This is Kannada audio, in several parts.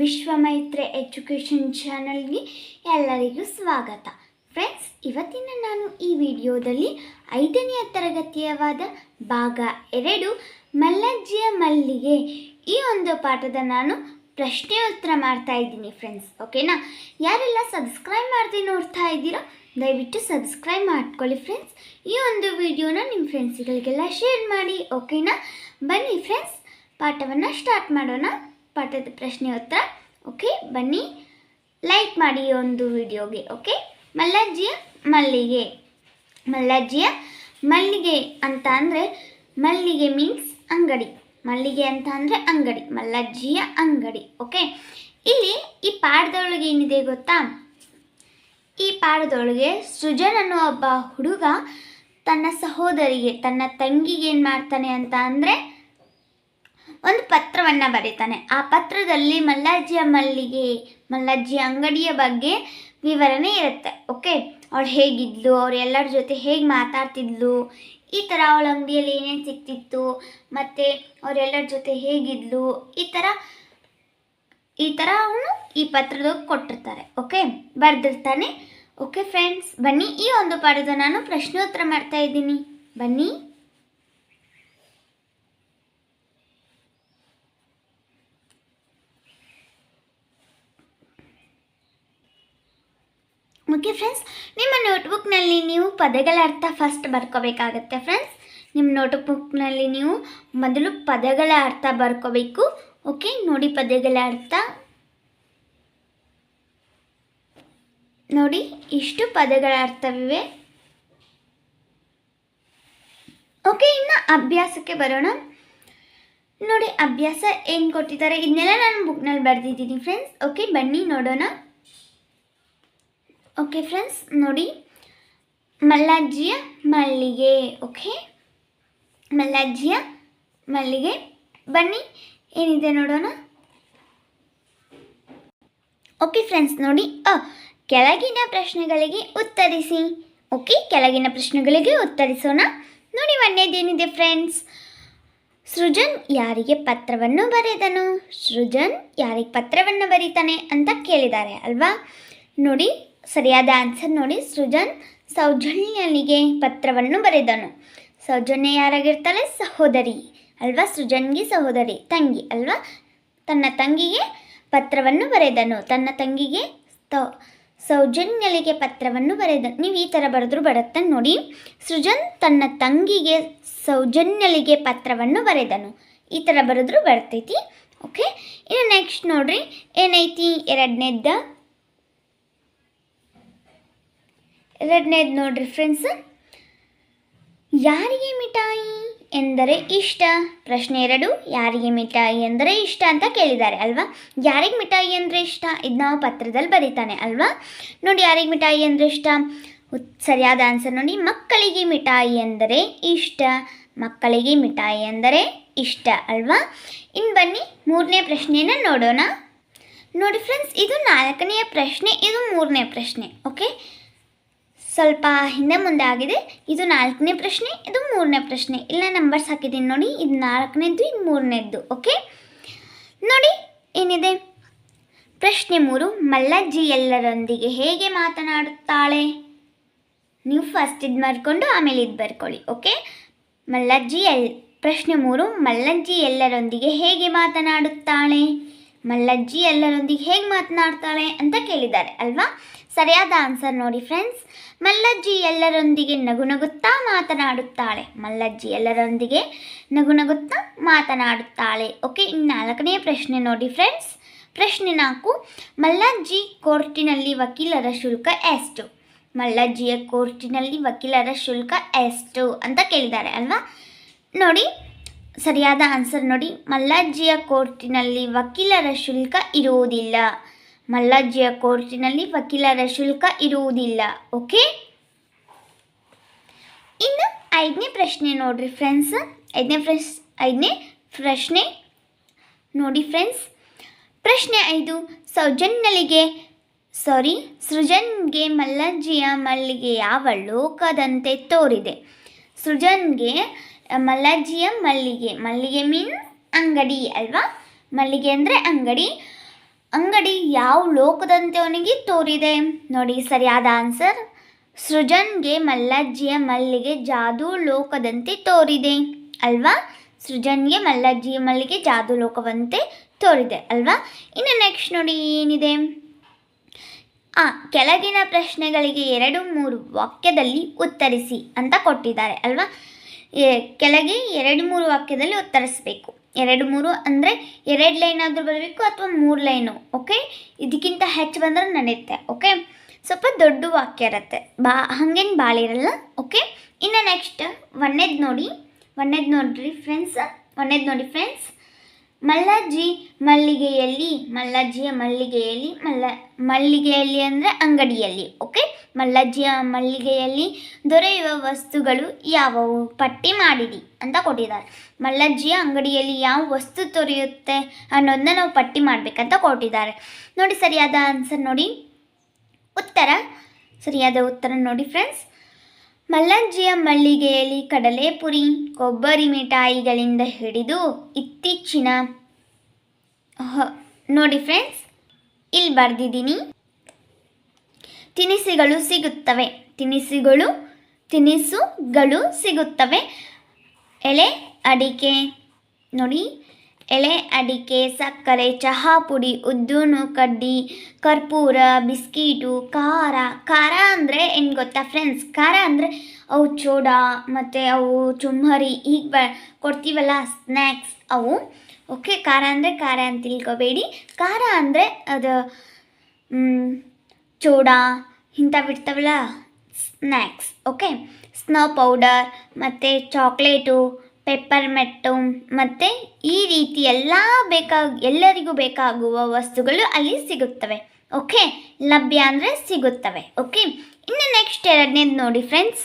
ವಿಶ್ವಮೈತ್ರಿ ಎಜುಕೇಷನ್ ಚಾನಲ್ಗೆ ಎಲ್ಲರಿಗೂ ಸ್ವಾಗತ. ಫ್ರೆಂಡ್ಸ್, ಇವತ್ತಿನ ನಾನು ಈ ವಿಡಿಯೋದಲ್ಲಿ ಐದನೆಯ ತರಗತಿಯವಾದ ಭಾಗ ಎರಡು, ಮಲ್ಲಜ್ಜಿಯ ಮಲ್ಲಿಗೆ. ಈ ಒಂದು ಪಾಠದ ನಾನು ಪ್ರಶ್ನೆ ಉತ್ತರ ಮಾಡ್ತಾ ಇದ್ದೀನಿ ಫ್ರೆಂಡ್ಸ್, ಓಕೆನಾ? ಯಾರೆಲ್ಲ ಸಬ್ಸ್ಕ್ರೈಬ್ ಮಾಡದೆ ನೋಡ್ತಾ ಇದ್ದೀರೋ, ದಯವಿಟ್ಟು ಸಬ್ಸ್ಕ್ರೈಬ್ ಮಾಡ್ಕೊಳ್ಳಿ ಫ್ರೆಂಡ್ಸ್. ಈ ಒಂದು ವಿಡಿಯೋನ ನಿಮ್ಮ ಫ್ರೆಂಡ್ಸ್ಗಳಿಗೆಲ್ಲ ಶೇರ್ ಮಾಡಿ, ಓಕೆನಾ? ಬನ್ನಿ ಫ್ರೆಂಡ್ಸ್, ಪಾಠವನ್ನು ಸ್ಟಾರ್ಟ್ ಮಾಡೋಣ. ಪಾಠದ ಪ್ರಶ್ನೆ ಉತ್ತರ. ಓಕೆ ಬನ್ನಿ. ಲೈಕ್ ಮಾಡಿ ಒಂದು ವಿಡಿಯೋಗೆ ಓಕೆ ಮಲ್ಲಜ್ಜಿಯ ಮಲ್ಲಿಗೆ. ಮಲ್ಲಜ್ಜಿಯ ಮಲ್ಲಿಗೆ ಅಂತ ಅಂದರೆ ಮಲ್ಲಿಗೆ ಮೀನ್ಸ್ ಅಂಗಡಿ. ಮಲ್ಲಿಗೆ ಅಂತ ಅಂದರೆ ಅಂಗಡಿ, ಮಲ್ಲಜ್ಜಿಯ ಅಂಗಡಿ ಓಕೆ ಇಲ್ಲಿ ಈ ಪಾಠದೊಳಗೆ ಏನಿದೆ ಗೊತ್ತಾ? ಈ ಪಾಠದೊಳಗೆ ಸೃಜನ್ ಅನ್ನೋ ಒಬ್ಬ ಹುಡುಗ ತನ್ನ ಸಹೋದರಿಗೆ, ತನ್ನ ತಂಗಿಗೆ ಏನು ಮಾಡ್ತಾನೆ ಅಂತ ಅಂದರೆ ಒಂದು ಪತ್ರವನ್ನು ಬರೀತಾನೆ. ಆ ಪತ್ರದಲ್ಲಿ ಮಲ್ಲಾಜಿಯ ಮಲ್ಲಿಗೆ, ಮಲ್ಲಾಜಿಯ ಅಂಗಡಿಯ ಬಗ್ಗೆ ವಿವರಣೆ ಇರುತ್ತೆ. ಓಕೆ? ಅವಳು ಹೇಗಿದ್ಲು? ಅವ್ರು ಎಲ್ಲರ ಜೊತೆ ಹೇಗೆ ಮಾತಾಡ್ತಿದ್ಲು? ಈ ಥರ ಅವಳ ಅಂಗಡಿಯಲ್ಲಿ ಏನೇನು ಸಿಕ್ತಿತ್ತು? ಮತ್ತು ಅವರೆಲ್ಲರ ಜೊತೆ ಹೇಗಿದ್ಲು? ಈ ಥರ ಈ ಥರ ಅವನು ಈ ಪತ್ರದಾಗ ಕೊಟ್ಟಿರ್ತಾರೆ. ಓಕೆ? ಬರೆದಿರ್ತಾನೆ. ಓಕೆ ಫ್ರೆಂಡ್ಸ್, ಬನ್ನಿ ಈ ಒಂದು ಪಾಠದ ನಾನು ಪ್ರಶ್ನೋತ್ತರ ಮಾಡ್ತಾ ಇದ್ದೀನಿ. ಬನ್ನಿ. ಓಕೆ ಫ್ರೆಂಡ್ಸ್, ನಿಮ್ಮ ನೋಟ್ಬುಕ್ನಲ್ಲಿ ನೀವು ಪದಗಳ ಅರ್ಥ ಫಸ್ಟ್ ಬರ್ಕೋಬೇಕಾಗತ್ತೆ ಫ್ರೆಂಡ್ಸ್. ನಿಮ್ಮ ನೋಟ್ಬುಕ್ನಲ್ಲಿ ನೀವು ಮೊದಲು ಪದಗಳ ಅರ್ಥ ಬರ್ಕೋಬೇಕು, ಓಕೆ? ನೋಡಿ ಪದಗಳ ಅರ್ಥ. ನೋಡಿ, ಇಷ್ಟು ಪದಗಳ ಅರ್ಥವಿವೆ. ಓಕೆ, ಇನ್ನು ಅಭ್ಯಾಸಕ್ಕೆ ಬರೋಣ. ನೋಡಿ, ಅಭ್ಯಾಸ ಏನು ಕೊಟ್ಟಿದ್ದಾರೆ? ಇದನ್ನೆಲ್ಲ ನಾನು ಬುಕ್ನಲ್ಲಿ ಬರೆದಿದ್ದೀನಿ ಫ್ರೆಂಡ್ಸ್. ಓಕೆ, ಬನ್ನಿ ನೋಡೋಣ. ಓಕೆ ಫ್ರೆಂಡ್ಸ್ ನೋಡಿ. ಮಲ್ಲಾಜಿಯ ಮಲ್ಲಿಗೆ ಓಕೆ ಮಲ್ಲಾಜಿಯ ಮಲ್ಲಿಗೆ. ಬನ್ನಿ, ಏನಿದೆ ನೋಡೋಣ? ಓಕೆ ಫ್ರೆಂಡ್ಸ್ ನೋಡಿ. ಅ, ಕೆಳಗಿನ ಪ್ರಶ್ನೆಗಳಿಗೆ ಉತ್ತರಿಸಿ. ಓಕೆ ಕೆಳಗಿನ ಪ್ರಶ್ನೆಗಳಿಗೆ ಉತ್ತರಿಸೋಣ. ನೋಡಿ ಒಂದೇದೇನಿದೆ ಫ್ರೆಂಡ್ಸ್ ಸೃಜನ್ ಯಾರಿಗೆ ಪತ್ರವನ್ನು ಬರೆದನು? ಸೃಜನ್ ಯಾರಿಗೆ ಪತ್ರವನ್ನು ಬರೀತಾನೆ ಅಂತ ಕೇಳಿದ್ದಾರೆ, ಅಲ್ವಾ? ನೋಡಿ ಸರಿಯಾದ ಆನ್ಸರ್ ನೋಡಿ. ಸೃಜನ್ ಸೌಜನ್ಯನಿಗೆ ಪತ್ರವನ್ನು ಬರೆದನು. ಸೌಜನ್ಯ ಯಾರಾಗಿರ್ತಾಳೆ? ಸಹೋದರಿ. ಅಲ್ವಾ? ಸೃಜನ್ಗೆ ಸಹೋದರಿ. ತಂಗಿ, ಅಲ್ವಾ? ತನ್ನ ತಂಗಿಗೆ ಪತ್ರವನ್ನು ಬರೆದನು. ತನ್ನ ತಂಗಿಗೆ ಸೌಜನ್ಯಲಿಗೆ ಪತ್ರವನ್ನು ಬರೆದ, ನೀವು ಈ ಥರ ಬರೆದ್ರು ಬರುತ್ತೆ ನೋಡಿ. ಸೃಜನ್ ತನ್ನ ತಂಗಿಗೆ ಸೌಜನ್ಯಲಿಗೆ ಪತ್ರವನ್ನು ಬರೆದನು. ಈ ಥರ ಬರೆದ್ರು ಬರ್ತೈತಿ. ಓಕೆ ಇನ್ನು ನೆಕ್ಸ್ಟ್ ನೋಡ್ರಿ. ಏನೈತಿ? ಎರಡನೇದ್ದ ಎರಡನೇದು ನೋಡ್ರಿ ಫ್ರೆಂಡ್ಸ್ ಯಾರಿಗೆ ಮಿಠಾಯಿ ಎಂದರೆ ಇಷ್ಟ? ಪ್ರಶ್ನೆ ಎರಡು, ಯಾರಿಗೆ ಮಿಠಾಯಿ ಎಂದರೆ ಇಷ್ಟ ಅಂತ ಕೇಳಿದ್ದಾರೆ ಅಲ್ವಾ? ಯಾರಿಗೆ ಮಿಠಾಯಿ ಅಂದರೆ ಇಷ್ಟ? ಇದು ನಾವು ಪತ್ರದಲ್ಲಿ ಬರೀತಾನೆ ಅಲ್ವಾ? ನೋಡಿ ಯಾರಿಗೆ ಮಿಠಾಯಿ ಅಂದರೆ ಇಷ್ಟ? ಸರಿಯಾದ ಆನ್ಸರ್ ನೋಡಿ. ಮಕ್ಕಳಿಗೆ ಮಿಠಾಯಿ ಎಂದರೆ ಇಷ್ಟ. ಮಕ್ಕಳಿಗೆ ಮಿಠಾಯಿ ಎಂದರೆ ಇಷ್ಟ ಅಲ್ವಾ? ಇನ್ನು ಬನ್ನಿ ಮೂರನೇ ಪ್ರಶ್ನೆಯನ್ನು ನೋಡೋಣ. ನೋಡಿ ಫ್ರೆಂಡ್ಸ್ ಇದು ನಾಲ್ಕನೆಯ ಪ್ರಶ್ನೆ, ಇದು ಮೂರನೇ ಪ್ರಶ್ನೆ ಓಕೆ ಸ್ವಲ್ಪ ಹಿಂದೆ ಮುಂದೆ ಆಗಿದೆ. ಇದು ನಾಲ್ಕನೇ ಪ್ರಶ್ನೆ, ಇದು ಮೂರನೇ ಪ್ರಶ್ನೆ. ಇಲ್ಲ ನಂಬರ್ಸ್ ಹಾಕಿದ್ದೀನಿ ನೋಡಿ, ಇದು ನಾಲ್ಕನೇದ್ದು, ಇದು ಮೂರನೇದ್ದು ಓಕೆ ನೋಡಿ, ಏನಿದೆ? ಪ್ರಶ್ನೆ ಮೂರು ಮಲ್ಲಜ್ಜಿ ಎಲ್ಲರೊಂದಿಗೆ ಹೇಗೆ ಮಾತನಾಡುತ್ತಾಳೆ? ನೀವು ಫಸ್ಟ್ ಇದು ಬರ್ಕೊಂಡು ಆಮೇಲೆ ಇದು ಬರ್ಕೊಳ್ಳಿ ಓಕೆ ಮಲ್ಲಜ್ಜಿ ಎಲ್ ಪ್ರಶ್ನೆ ಮೂರು ಮಲ್ಲಜ್ಜಿ ಎಲ್ಲರೊಂದಿಗೆ ಹೇಗೆ ಮಾತನಾಡುತ್ತಾಳೆ? ಮಲ್ಲಜ್ಜಿ ಎಲ್ಲರೊಂದಿಗೆ ಹೇಗೆ ಮಾತನಾಡ್ತಾಳೆ ಅಂತ ಕೇಳಿದ್ದಾರೆ, ಅಲ್ವಾ? ಸರಿಯಾದ ಆನ್ಸರ್ ನೋಡಿ ಫ್ರೆಂಡ್ಸ್ ಮಲ್ಲಜ್ಜಿ ಎಲ್ಲರೊಂದಿಗೆ ನಗು ನಗುತ್ತಾ ಮಾತನಾಡುತ್ತಾಳೆ. ಮಲ್ಲಜ್ಜಿ ಎಲ್ಲರೊಂದಿಗೆ ನಗು ನಗುತ್ತಾ ಮಾತನಾಡುತ್ತಾಳೆ. ಓಕೆ ಇನ್ನು ನಾಲ್ಕನೇ ಪ್ರಶ್ನೆ ನೋಡಿ ಫ್ರೆಂಡ್ಸ್ ಪ್ರಶ್ನೆ ನಾಲ್ಕು. ಮಲ್ಲಜ್ಜಿ ಕೋರ್ಟಿನಲ್ಲಿ ವಕೀಲರ ಶುಲ್ಕ ಎಷ್ಟು? ಮಲ್ಲಜ್ಜಿಯ ಕೋರ್ಟಿನಲ್ಲಿ ವಕೀಲರ ಶುಲ್ಕ ಎಷ್ಟು ಅಂತ ಕೇಳಿದ್ದಾರೆ, ಅಲ್ವಾ? ನೋಡಿ ಸರಿಯಾದ ಆನ್ಸರ್ ನೋಡಿ. ಮಲ್ಲಾಜಿಯ ಕೋರ್ಟಿನಲ್ಲಿ ವಕೀಲರ ಶುಲ್ಕ ಇರುವುದಿಲ್ಲ. ಮಲ್ಲಾಜಿಯ ಕೋರ್ಟಿನಲ್ಲಿ ವಕೀಲರ ಶುಲ್ಕ ಇರುವುದಿಲ್ಲ. ಓಕೆ ಇನ್ನು ಐದನೇ ಪ್ರಶ್ನೆ ನೋಡ್ರಿ ಫ್ರೆಂಡ್ಸ್ ಐದನೇ ಫ್ರೆಸ್ ಐದನೇ ಪ್ರಶ್ನೆ ನೋಡಿ ಫ್ರೆಂಡ್ಸ್ ಪ್ರಶ್ನೆ ಐದು. ಸೌಜನ್ಯಲಿಗೆ ಸಾರಿ ಸೃಜನ್ಗೆ ಮಲ್ಲಜ್ಜಿಯ ಮಲ್ಲಿಗೆ ಯಾವ ಲೋಕದಂತೆ ತೋರಿದೆ? ಸೃಜನ್ಗೆ ಮಲ್ಲಜ್ಜಿಯ ಮಲ್ಲಿಗೆ. ಮಲ್ಲಿಗೆ ಮೀನ್ ಅಂಗಡಿ ಅಲ್ವಾ? ಮಲ್ಲಿಗೆ ಅಂದರೆ ಅಂಗಡಿ. ಅಂಗಡಿ ಯಾವ ಲೋಕದಂತೆ ಅವನಿಗೆ ತೋರಿದೆ? ನೋಡಿ ಸರಿಯಾದ ಆನ್ಸರ್ ಸೃಜನ್ಗೆ ಮಲ್ಲಜ್ಜಿಯ ಮಲ್ಲಿಗೆ ಜಾದೂ ಲೋಕದಂತೆ ತೋರಿದೆ ಅಲ್ವಾ? ಸೃಜನ್ಗೆ ಮಲ್ಲಜ್ಜಿಯ ಮಲ್ಲಿಗೆ ಜಾದೂ ಲೋಕವಂತೆ ತೋರಿದೆ ಅಲ್ವಾ? ಇನ್ನು ನೆಕ್ಸ್ಟ್ ನೋಡಿ ಏನಿದೆ? ಆ, ಕೆಳಗಿನ ಪ್ರಶ್ನೆಗಳಿಗೆ ಎರಡು ಮೂರು ವಾಕ್ಯದಲ್ಲಿ ಉತ್ತರಿಸಿ ಅಂತ ಕೊಟ್ಟಿದ್ದಾರೆ ಅಲ್ವಾ? ಕೆಳಗೆ ಎರಡು ಮೂರು ವಾಕ್ಯದಲ್ಲಿ ಉತ್ತರಿಸಬೇಕು. ಎರಡು ಮೂರು ಅಂದರೆ ಎರಡು ಲೈನ್ ಆದರೂ ಬರಬೇಕು ಅಥವಾ ಮೂರು ಲೈನು, ಓಕೆ? ಇದಕ್ಕಿಂತ ಹೆಚ್ಚು ಬಂದರೆ ನಡೆಯುತ್ತೆ ಓಕೆ? ಸ್ವಲ್ಪ ದೊಡ್ಡ ವಾಕ್ಯ ಇರುತ್ತೆ. ಬಾ, ಹಾಗೇನು ಭಾಳ ಓಕೆ? ಇನ್ನು ನೆಕ್ಸ್ಟ್ ಒಂದೇದು ನೋಡಿ, ಒಂದೇದು ನೋಡ್ರಿ ಫ್ರೆಂಡ್ಸ್ ಒಂದೇದು ನೋಡಿ ಫ್ರೆಂಡ್ಸ್ ಮಲ್ಲಜ್ಜಿ ಮಲ್ಲಿಗೆಯಲ್ಲಿ, ಮಲ್ಲಜ್ಜಿಯ ಮಲ್ಲಿಗೆಯಲ್ಲಿ, ಮಲ್ಲ, ಮಲ್ಲಿಗೆಯಲ್ಲಿ ಅಂದರೆ ಅಂಗಡಿಯಲ್ಲಿ ಓಕೆ ಮಲ್ಲಜ್ಜಿಯ ಮಲ್ಲಿಗೆಯಲ್ಲಿ ದೊರೆಯುವ ವಸ್ತುಗಳು ಯಾವುವು? ಪಟ್ಟಿ ಮಾಡಿರಿ ಅಂತ ಕೊಟ್ಟಿದ್ದಾರೆ. ಮಲ್ಲಜ್ಜಿಯ ಅಂಗಡಿಯಲ್ಲಿ ಯಾವ ವಸ್ತು ದೊರೆಯುತ್ತೆ ಅನ್ನೋದನ್ನ ನಾವು ಪಟ್ಟಿ ಮಾಡಬೇಕಂತ ಕೊಟ್ಟಿದ್ದಾರೆ. ನೋಡಿ, ಸರಿಯಾದ ಆನ್ಸರ್ ನೋಡಿ. ಉತ್ತರ, ಸರಿಯಾದ ಉತ್ತರ ನೋಡಿ ಫ್ರೆಂಡ್ಸ್ ಮಲ್ಲಜ್ಜಿಯ ಮಲ್ಲಿಗೆಯಲ್ಲಿ ಕಡಲೆಪುರಿ ಕೊಬ್ಬರಿ ಮಿಠಾಯಿಗಳಿಂದ ಹಿಡಿದು ಇತ್ತೀಚಿನ ನೋಡಿ ಫ್ರೆಂಡ್ಸ್ ಇಲ್ಲಿ ಬರೆದಿದ್ದೀನಿ. ತಿನಿಸುಗಳು ಸಿಗುತ್ತವೆ. ತಿನಿಸುಗಳು ತಿನಿಸುಗಳು ಸಿಗುತ್ತವೆ. ಎಲೆ, ಅಡಿಕೆ, ನೋಡಿ. ಎಲೆ ಅಡಿಕೆ ಸಕ್ಕರೆ ಚಹಾ ಪುಡಿ, ಉದ್ದುನು, ಕಡ್ಡಿ, ಕರ್ಪೂರ, ಬಿಸ್ಕೀಟು, ಖಾರ. ಖಾರ ಅಂದರೆ ಏನು ಗೊತ್ತಾ ಫ್ರೆಂಡ್ಸ್ ಖಾರ ಅಂದರೆ ಅವು ಚೋಡ, ಮತ್ತು ಅವು ಚುಮ್ಮರಿ ಈಗ ಬ ಕೊಡ್ತೀವಲ್ಲ ಸ್ನ್ಯಾಕ್ಸ್ ಅವು. ಓಕೆ ಖಾರ ಅಂದರೆ ಖಾರ ಅಂತ ತಿಳ್ಕೊಬೇಡಿ. ಖಾರ ಅಂದರೆ ಅದು ಚೋಡ ಇಂಥ ಬಿಡ್ತಾವಲ್ಲ ಸ್ನ್ಯಾಕ್ಸ್ ಓಕೆ ಸ್ನೋ ಪೌಡರ್ ಮತ್ತು ಚಾಕ್ಲೇಟು ಪೆಪ್ಪರ್ ಮೆಟ್ಟು ಮತ್ತು ಈ ರೀತಿ ಎಲ್ಲ ಬೇಕಾ, ಎಲ್ಲರಿಗೂ ಬೇಕಾಗುವ ವಸ್ತುಗಳು ಅಲ್ಲಿ ಸಿಗುತ್ತವೆ. ಓಕೆ ಲಭ್ಯ ಅಂದರೆ ಸಿಗುತ್ತವೆ. ಓಕೆ ಇನ್ನು ನೆಕ್ಸ್ಟ್ ಎರಡನೇದು ನೋಡಿ ಫ್ರೆಂಡ್ಸ್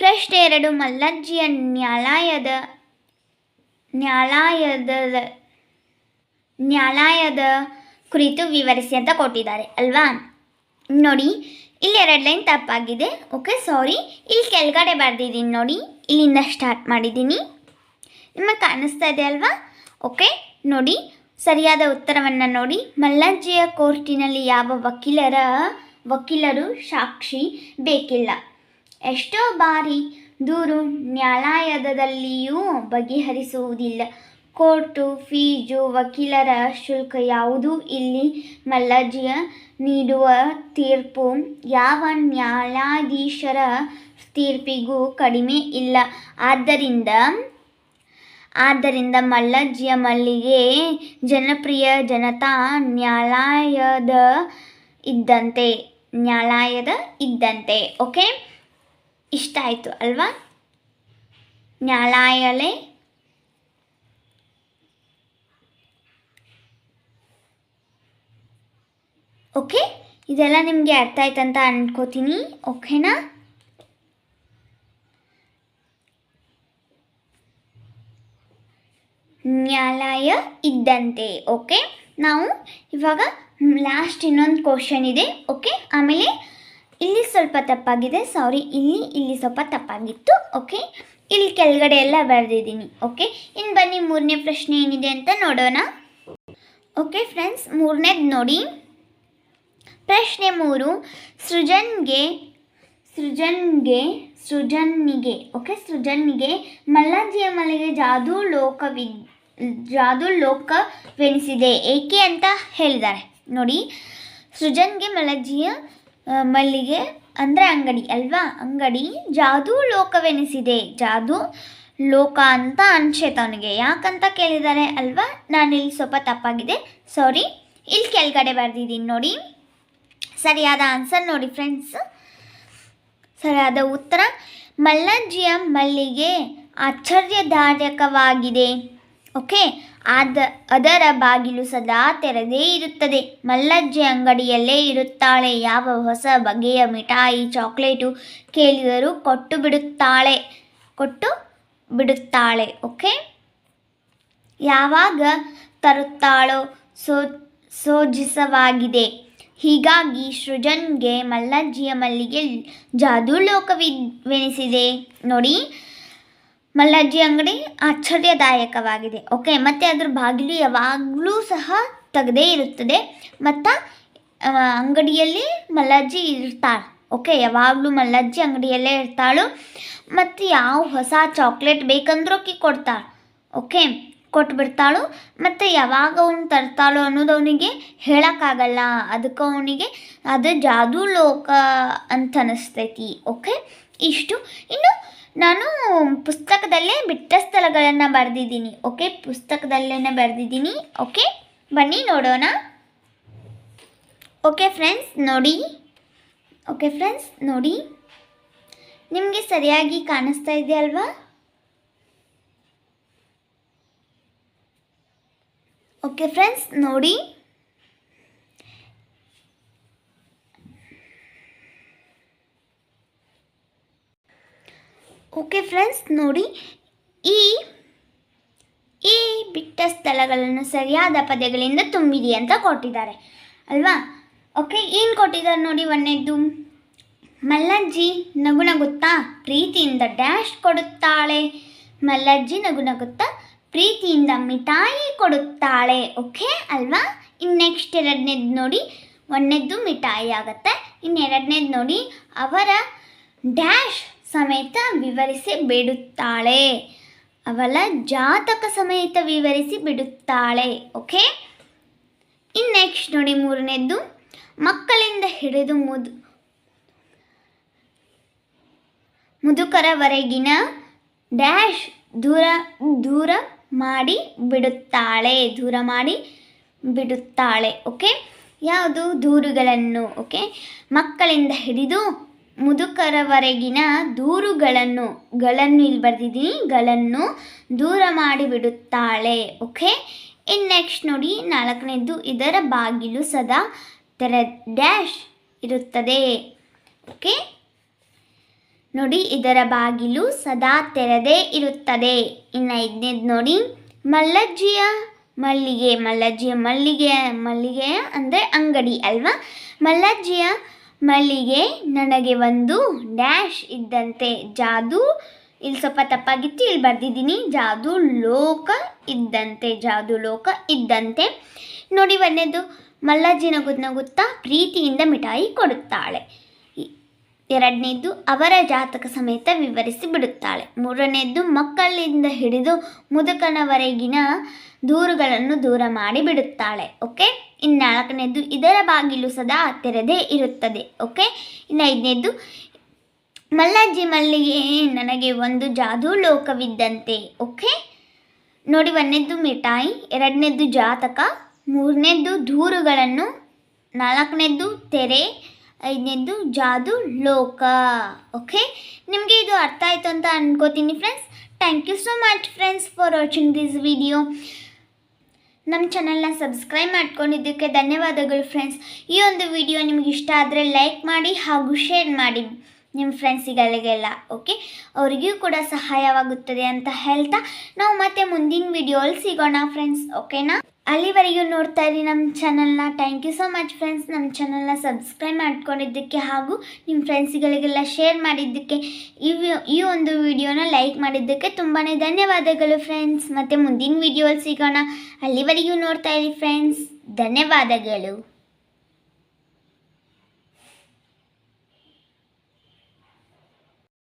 ಪ್ರಶ್ನೆ ಎರಡು, ಮಲ್ಲಜ್ಜಿಯ ನ್ಯಾಯಾಲಯದ ನ್ಯಾಯಾಲಯದ ನ್ಯಾಯಾಲಯದ ಕುರಿತು ವಿವರಿಸಿ ಅಂತ ಕೊಟ್ಟಿದ್ದಾರೆ, ಅಲ್ವಾ? ನೋಡಿ, ಇಲ್ಲಿ ಎರಡು ಲೈನ್ ತಪ್ಪಾಗಿದೆ. ಓಕೆ ಸಾರಿ ಇಲ್ಲಿ ಕೆಳಗಡೆ ಬರೆದಿದ್ದೀನಿ ನೋಡಿ. ಇಲ್ಲಿಂದ ಸ್ಟಾರ್ಟ್ ಮಾಡಿದ್ದೀನಿ. ನಿಮಗೆ ಕಾಣಿಸ್ತಾ ಇದೆ ಅಲ್ವಾ? ಓಕೆ ನೋಡಿ, ಸರಿಯಾದ ಉತ್ತರವನ್ನು ನೋಡಿ. ಮಲ್ಲಜ್ಜಿಯ ಕೋರ್ಟಿನಲ್ಲಿ ಯಾವ ವಕೀಲರ, ವಕೀಲರು ಸಾಕ್ಷಿ ಬೇಕಿಲ್ಲ? ಎಷ್ಟೋ ಬಾರಿ ದೂರು ನ್ಯಾಯಾಲಯದಲ್ಲಿಯೂ ಬಗೆಹರಿಸುವುದಿಲ್ಲ. ಕೋರ್ಟು, ಫೀಜು, ವಕೀಲರ ಶುಲ್ಕ ಯಾವುದು ಇಲ್ಲಿ ಮಲ್ಲಜ್ಜಿಯ ನೀಡುವ ತೀರ್ಪು. ಯಾವ ನ್ಯಾಯಾಧೀಶರ ತೀರ್ಪಿಗೂ ಕಡಿಮೆ ಇಲ್ಲ. ಆದ್ದರಿಂದ ಆದ್ದರಿಂದ ಮಲ್ಲಜ್ಜಿಯ ಮಲ್ಲಿಗೆ ಜನಪ್ರಿಯ ಜನತಾ ನ್ಯಾಯಾಲಯದ ಇದ್ದಂತೆ ನ್ಯಾಯಾಲಯದ ಇದ್ದಂತೆ, ಓಕೆ? ಇಷ್ಟ ಆಯಿತು ಅಲ್ವಾ? ನ್ಯಾಯಾಲಯ ಓಕೆ? ಇದೆಲ್ಲ ನಿಮಗೆ ಅರ್ಥ ಆಯ್ತಂತ ಅಂದ್ಕೋತೀನಿ ಓಕೆನಾ? ನ್ಯಾಯಾಲಯ ಇದ್ದಂತೆ, ಓಕೆ? ನಾವು ಇವಾಗ ಲಾಸ್ಟ್ ಇನ್ನೊಂದು ಕ್ವಶನ್ ಇದೆ, ಓಕೆ? ಆಮೇಲೆ ಇಲ್ಲಿ ಸ್ವಲ್ಪ ತಪ್ಪಾಗಿದೆ ಸಾರಿ ಇಲ್ಲಿ ಇಲ್ಲಿ ಸ್ವಲ್ಪ ತಪ್ಪಾಗಿತ್ತು, ಓಕೆ? ಇಲ್ಲಿ ಕೆಳಗಡೆ ಎಲ್ಲ ಬರೆದಿದ್ದೀನಿ, ಓಕೆ? ಇನ್ನು ಬನ್ನಿ ಮೂರನೇ ಪ್ರಶ್ನೆ ಏನಿದೆ ಅಂತ ನೋಡೋಣ. ಓಕೆ ಫ್ರೆಂಡ್ಸ್ ಮೂರನೇದು ನೋಡಿ. ಪ್ರಶ್ನೆ ಮೂರು ಸೃಜನ್ಗೆ ಸೃಜನ್ಗೆ ಸೃಜನ್ನಿಗೆ ಓಕೆ ಸೃಜನ್ನಿಗೆ ಮಲ್ಲಜ್ಜಿಯ ಮಲೆಗೆ ಜಾದೂ ಲೋಕವಿ ಜಾದೂ ಲೋಕವೆನಿಸಿದೆ ಏಕೆ ಅಂತ ಹೇಳಿದ್ದಾರೆ. ನೋಡಿ ಸೃಜನ್ಗೆ ಮಲ್ಲಜ್ಜಿಯ ಆ, ಮಲ್ಲಿಗೆ ಅಂದರೆ ಅಂಗಡಿ ಅಲ್ವಾ? ಅಂಗಡಿ ಜಾದೂ ಲೋಕವೆನಿಸಿದೆ. ಜಾದೂ ಲೋಕ ಅಂತ ಅನ್ಸೆ ಯಾಕಂತ ಕೇಳಿದ್ದಾರೆ ಅಲ್ವಾ? ನಾನಿಲ್ಲಿ ಸ್ವಲ್ಪ ತಪ್ಪಾಗಿದೆ. ಸಾರಿ ಇಲ್ಲಿ ಕೆಳಗಡೆ ಬರೆದಿದ್ದೀನಿ. ನೋಡಿ. ಸರಿಯಾದ ಆನ್ಸರ್ ನೋಡಿ ಫ್ರೆಂಡ್ಸ್ ಸರಿಯಾದ ಉತ್ತರ. ಮಲ್ಲಜ್ಜಿಯ ಮಲ್ಲಿಗೆ ಆಶ್ಚರ್ಯದಾಯಕವಾಗಿದೆ. ಓಕೆ ಆದ, ಅದರ ಬಾಗಿಲು ಸದಾ ತೆರೆದೇ ಇರುತ್ತದೆ. ಮಲ್ಲಜ್ಜಿ ಅಂಗಡಿಯಲ್ಲೇ ಇರುತ್ತಾಳೆ. ಯಾವ ಹೊಸ ಬಗೆಯ ಮಿಠಾಯಿ, ಚಾಕ್ಲೇಟು ಕೇಳಿದರೂ ಕೊಟ್ಟು ಬಿಡುತ್ತಾಳೆ. ಕೊಟ್ಟು ಬಿಡುತ್ತಾಳೆ. ಓಕೆ ಯಾವಾಗ ತರುತ್ತಾಳೋ ಸೋ, ಸೋಜಿಸವಾಗಿದೆ. ಹೀಗಾಗಿ ಸೃಜನ್ಗೆ ಮಲ್ಲಜ್ಜಿಯ ಮಲ್ಲಿಗೆ ಜಾದೂ ಲೋಕವಿವೆನಿಸಿದೆ ನೋಡಿ, ಮಲ್ಲಜ್ಜಿ ಅಂಗಡಿ ಆಶ್ಚರ್ಯದಾಯಕವಾಗಿದೆ. ಓಕೆ, ಮತ್ತು ಅದ್ರ ಬಾಗಿಲು ಯಾವಾಗಲೂ ಸಹ ತೆಗೆದೇ ಇರುತ್ತದೆ. ಮತ್ತು ಅಂಗಡಿಯಲ್ಲಿ ಮಲ್ಲಜ್ಜಿ ಇರ್ತಾಳೆ. ಓಕೆ, ಯಾವಾಗಲೂ ಮಲ್ಲಜ್ಜಿ ಅಂಗಡಿಯಲ್ಲೇ ಇರ್ತಾಳು. ಮತ್ತು ಯಾವ ಹೊಸ ಚಾಕ್ಲೇಟ್ ಬೇಕಂದ್ರೂ ಕಿ ಕೊಡ್ತಾಳೆ. ಓಕೆ ಕೊಟ್ಬಿಡ್ತಾಳು ಮತ್ತು ಯಾವಾಗ ಅವ್ನು ತರ್ತಾಳೋ ಅನ್ನೋದು ಅವನಿಗೆ ಹೇಳೋಕ್ಕಾಗಲ್ಲ. ಅದಕ್ಕೆ ಅವನಿಗೆ ಅದು ಜಾದೂ ಲೋಕ ಅಂತ ಅನ್ನಿಸ್ತೈತಿ ಓಕೆ? ಇಷ್ಟು. ಇನ್ನು ನಾನು ಪುಸ್ತಕದಲ್ಲೇ ಬಿಟ್ಟ ಸ್ಥಳಗಳನ್ನು ಬರೆದಿದ್ದೀನಿ, ಓಕೆ? ಪುಸ್ತಕದಲ್ಲೇ ಬರೆದಿದ್ದೀನಿ, ಓಕೆ? ಬನ್ನಿ ನೋಡೋಣ. ಓಕೆ ಫ್ರೆಂಡ್ಸ್, ನೋಡಿ. ಓಕೆ ಫ್ರೆಂಡ್ಸ್, ನೋಡಿ. ನಿಮಗೆ ಸರಿಯಾಗಿ ಕಾಣಿಸ್ತಾ ಇದೆ ಅಲ್ವಾ ಓಕೆ ಫ್ರೆಂಡ್ಸ್ ನೋಡಿ. ಓಕೆ ಫ್ರೆಂಡ್ಸ್ ನೋಡಿ. ಈ ಈ ಬಿಟ್ಟ ಸ್ಥಳಗಳನ್ನು ಸರಿಯಾದ ಪದಗಳಿಂದ ತುಂಬಿದೆ ಅಂತ ಕೊಟ್ಟಿದ್ದಾರೆ. ಅಲ್ವಾ? ಓಕೆ ಏನು ಕೊಟ್ಟಿದ್ದಾರೆ ನೋಡಿ ಒಂದೇದ್ದು ಮಲ್ಲಜ್ಜಿ ನಗು ನಗುತ್ತಾ ಪ್ರೀತಿಯಿಂದ ಡ್ಯಾಶ್ ಕೊಡುತ್ತಾಳೆ. ಮಲ್ಲಜ್ಜಿ ನಗು ನಗುತ್ತಾ ಪ್ರೀತಿಯಿಂದ ಮಿಠಾಯಿ ಕೊಡುತ್ತಾಳೆ ಓಕೆ ಅಲ್ವಾ? ಇನ್ನು ನೆಕ್ಸ್ಟ್ ಎರಡನೇದು ನೋಡಿ, ಒಂದನೇದ್ದು ಮಿಠಾಯಿ ಆಗುತ್ತೆ. ಇನ್ನು ಎರಡನೇದು ನೋಡಿ, ಅವರ ಡ್ಯಾಶ್ ಸಮೇತ ವಿವರಿಸಿ ಬಿಡುತ್ತಾಳೆ. ಅವಳ ಜಾತಕ ಸಮೇತ ವಿವರಿಸಿ ಬಿಡುತ್ತಾಳೆ ಓಕೆ ಇನ್ನು ನೆಕ್ಸ್ಟ್ ನೋಡಿ ಮೂರನೇದ್ದು, ಮಕ್ಕಳಿಂದ ಹಿಡಿದು ಮುದು, ಮುದುಕರವರೆಗಿನ ಡ್ಯಾಶ್ ದೂರ ದೂರ ಮಾಡಿ ಬಿಡುತ್ತಾಳೆ, ದೂರ ಮಾಡಿ ಬಿಡುತ್ತಾಳೆ ಓಕೆ ಯಾವುದು? ದೂರುಗಳನ್ನು ಓಕೆ ಮಕ್ಕಳಿಂದ ಹಿಡಿದು ಮುದುಕರವರೆಗಿನ ದೂರುಗಳನ್ನು, ಗಳನ್ನು ಇಲ್ಲಿ ಬರೆದಿದ್ದೀನಿ ಗಳನ್ನು ದೂರ ಮಾಡಿ ಬಿಡುತ್ತಾಳೆ ಓಕೆ ಇನ್ ನೆಕ್ಸ್ಟ್ ನೋಡಿ, ನಾಲ್ಕನೇದು, ಇದರ ಬಾಗಿಲು ಸದಾ ತೆರೆ ಡ್ಯಾಶ್ ಇರುತ್ತದೆ ಓಕೆ ನೋಡಿ, ಇದರ ಬಾಗಿಲು ಸದಾ ತೆರೆದೇ ಇರುತ್ತದೆ. ಇನ್ನು ಐದನೇದು ನೋಡಿ, ಮಲ್ಲಜ್ಜಿಯ ಮಲ್ಲಿಗೆ ಮಲ್ಲಜ್ಜಿಯ ಮಲ್ಲಿಗೆ ಮಲ್ಲಿಗೆ ಅಂದರೆ ಅಂಗಡಿ ಅಲ್ವಾ? ಮಲ್ಲಜ್ಜಿಯ ಮಲ್ಲಿಗೆ ನನಗೆ ಒಂದು ಡ್ಯಾಶ್ ಇದ್ದಂತೆ. ಜಾದು, ಇಲ್ಲಿ ಸ್ವಲ್ಪ ತಪ್ಪಾಗಿತ್ತು, ಇಲ್ಲಿ ಬರೆದಿದ್ದೀನಿ. ಜಾದು ಲೋಕ ಇದ್ದಂತೆ, ಜಾದು ಲೋಕ ಇದ್ದಂತೆ. ನೋಡಿ ಒಂದೇದು ಮಲ್ಲಜ್ಜಿ ನಗು ನಗುತ್ತಾ ಪ್ರೀತಿಯಿಂದ ಮಿಠಾಯಿ ಕೊಡುತ್ತಾಳೆ. ಎರಡನೇದ್ದು ಅವರ ಜಾತಕ ಸಮೇತ ವಿವರಿಸಿ ಬಿಡುತ್ತಾಳೆ. ಮೂರನೇದ್ದು ಮಕ್ಕಳಿಂದ ಹಿಡಿದು ಮುದುಕನವರೆಗಿನ ದೂರುಗಳನ್ನು ದೂರ ಮಾಡಿ ಬಿಡುತ್ತಾಳೆ. ಓಕೆ? ಇನ್ನು ನಾಲ್ಕನೇದ್ದು ಇದರ ಬಾಗಿಲು ಸದಾ ತೆರೆದೇ ಇರುತ್ತದೆ. ಓಕೆ? ಇನ್ನು ಐದನೇದ್ದು ಮಲ್ಲಾಜಿ ಮಲ್ಲಿಗೆ ನನಗೆ ಒಂದು ಜಾದೂ ಲೋಕವಿದ್ದಂತೆ. ಓಕೆ? ನೋಡಿ ಒಂದನೇದ್ದು ಮಿಠಾಯಿ ಎರಡನೇದ್ದು ಜಾತಕ ಮೂರನೇದ್ದು ದೂರುಗಳನ್ನು ನಾಲ್ಕನೇದ್ದು ತೆರೆ ಐದನೇದ್ದು ಜಾದು ಲೋಕ. ಓಕೆ ನಿಮಗೆ ಇದು ಅರ್ಥ ಆಯಿತು ಅಂತ ಅನ್ಕೋತೀನಿ friends thank you so much friends for watching this video ನಮ್ಮ ಚಾನಲ್ನ ಸಬ್ಸ್ಕ್ರೈಬ್ ಮಾಡ್ಕೊಂಡಿದ್ದಕ್ಕೆ ಧನ್ಯವಾದಗಳು ಫ್ರೆಂಡ್ಸ್ ಈ ಒಂದು ವಿಡಿಯೋ ನಿಮಗೆ ಇಷ್ಟ ಆದರೆ ಲೈಕ್ ಮಾಡಿ ಹಾಗೂ ಶೇರ್ ಮಾಡಿ. ನಿಮ್ಮ ಫ್ರೆಂಡ್ಸಿಗಳಿಗೆಲ್ಲ ಓಕೆ ಅವರಿಗೂ ಕೂಡ ಸಹಾಯವಾಗುತ್ತದೆ ಅಂತ ಹೇಳ್ತಾ ನಾವು ಮತ್ತೆ ಮುಂದಿನ ವಿಡಿಯೋಲ್ಲಿ ಸಿಗೋಣ ಫ್ರೆಂಡ್ಸ್ ಓಕೆನಾ ಅಲ್ಲಿವರೆಗೂ ನೋಡ್ತಾ ಇರಿ ನಮ್ಮ ಚಾನಲ್ನ thank you so much friends ನಮ್ಮ ಚಾನಲ್ನ ಸಬ್ಸ್ಕ್ರೈಬ್ ಮಾಡ್ಕೊಂಡಿದ್ದಕ್ಕೆ ಹಾಗೂ ನಿಮ್ಮ ಫ್ರೆಂಡ್ಸ್ಗಳಿಗೆಲ್ಲ ಶೇರ್ ಮಾಡಿದ್ದಕ್ಕೆ ಈ ಈ ಒಂದು ವಿಡಿಯೋನ ಲೈಕ್ ಮಾಡಿದ್ದಕ್ಕೆ ತುಂಬಾ ಧನ್ಯವಾದಗಳು ಫ್ರೆಂಡ್ಸ್ ಮತ್ತು ಮುಂದಿನ ವಿಡಿಯೋಲ್ಲಿ ಸಿಗೋಣ. ಅಲ್ಲಿವರೆಗೂ ನೋಡ್ತಾ ಇರಿ ಫ್ರೆಂಡ್ಸ್ ಧನ್ಯವಾದಗಳು.